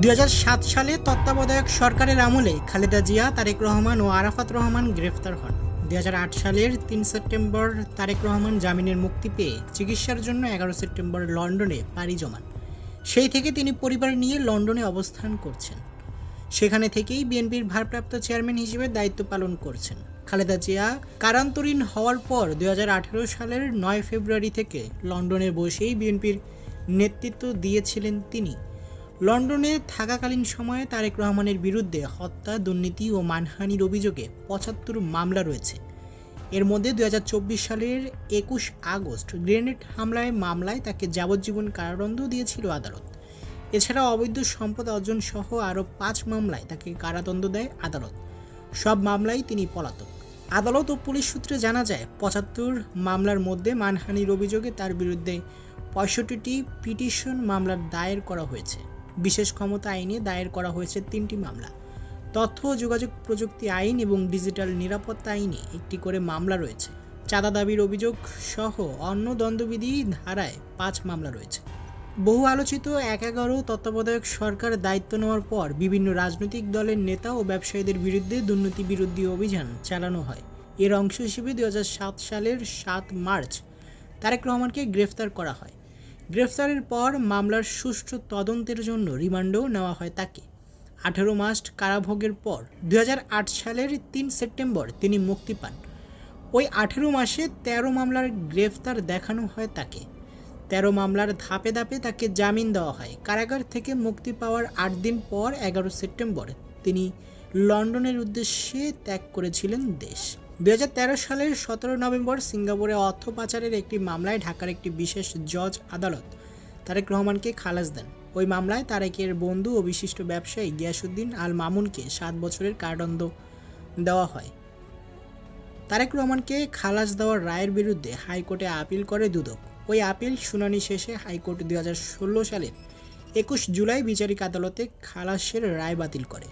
দুই হাজার সাত সালে তত্ত্বাবধায়ক সরকারের আমলে খালেদা জিয়া, তারেক রহমান ও আরাফাত রহমান গ্রেফতার হন। দুই হাজার আট সালের তিন সেপ্টেম্বর তারেক রহমান জামিনের মুক্তি পেয়ে চিকিৎসার জন্য এগারো সেপ্টেম্বর লন্ডনে পাড়ি জমান। সেই থেকে তিনি পরিবার নিয়ে লন্ডনে অবস্থান করছেন। সেখানে থেকেই বিএনপির ভারপ্রাপ্ত চেয়ারম্যান হিসেবে দায়িত্ব পালন করছেন। খালেদা জিয়া কারান্তরীণ হওয়ার পর দুই হাজার আঠেরো সালের নয় ফেব্রুয়ারি থেকে লন্ডনে বসেই বিএনপির নেতৃত্ব দিয়েছিলেন তিনি। লন্ডনে থাকাকালীন সময়ে তারেক রহমানের বিরুদ্ধে হত্যা, দুর্নীতি ও মানহানির অভিযোগে পঁচাত্তর মামলা রয়েছে। এর মধ্যে দু হাজার চব্বিশ সালের একুশ আগস্ট গ্রেনেড হামলায় মামলায় তাকে যাবজ্জীবন কারাদণ্ড দিয়েছিল আদালত। এছাড়া অবৈধ সম্পদ অর্জন সহ আরও পাঁচ মামলায় তাকে কারাদণ্ড দেয় আদালত। সব মামলায় তিনি পলাতক। আদালত ও পুলিশ সূত্রে জানা যায়, পঁচাত্তর মামলার মধ্যে মানহানির অভিযোগে তার বিরুদ্ধে পঁয়ষট্টিটি পিটিশন মামলার দায়ের করা হয়েছে। বিশেষ ক্ষমতা আইনে দায়ের করা হয়েছে তিনটি মামলা। তথ্য ও যোগাযোগ প্রযুক্তি আইন এবং ডিজিটাল নিরাপত্তা আইনে একটি করে মামলা রয়েছে। চাঁদা দাবির অভিযোগ সহ অন্য দ্বন্দ্ববিধি ধারায় পাঁচ মামলা রয়েছে। বহু আলোচিত এক এগারো তত্ত্বাবধায়ক সরকার দায়িত্ব নেওয়ার পর বিভিন্ন রাজনৈতিক দলের নেতা ও ব্যবসায়ীদের বিরুদ্ধে দুর্নীতি বিরোধী অভিযান চালানো হয়। এর অংশ হিসেবে দুই হাজার সাত সালের সাত মার্চ তারেক রহমানকে গ্রেফতার করা হয়। গ্রেফতারের পর মামলার সুষ্ঠু তদন্তের জন্য রিমান্ডও নেওয়া হয় তাকে। আঠেরো মাস কারাভোগের পর দু হাজার আট সালের তিন সেপ্টেম্বর তিনি মুক্তি পান। ওই আঠেরো মাসে তেরো মামলার গ্রেফতার দেখানো হয় তাকে। তেরো মামলার ধাপে ধাপে তাকে জামিন দেওয়া হয়। কারাগার থেকে মুক্তি পাওয়ার আট দিন পর এগারো সেপ্টেম্বর তিনি লন্ডনের উদ্দেশ্যে ত্যাগ করেছিলেন দেশ। দুই হাজার তেরো সালের সতেরো নভেম্বর সিঙ্গাপুরে অর্থ পাচারের একটি মামলায় ঢাকার একটি বিশেষ জজ আদালত তারেক রহমানকে খালাস দেন। ওই মামলায় তারেকের বন্ধু ও বিশিষ্ট ব্যবসায়ী গিয়াসুদ্দিন আল মামুনকে সাত বছরের কারাদণ্ড দেওয়া হয়। তারেক রহমানকে খালাস দেওয়ার রায়ের বিরুদ্ধে হাইকোর্টে আপিল করে দুদক। ওই আপিল শুনানি শেষে হাইকোর্ট দুই হাজার সালের একুশ জুলাই বিচারিক আদালতে খালাসের রায় বাতিল করে।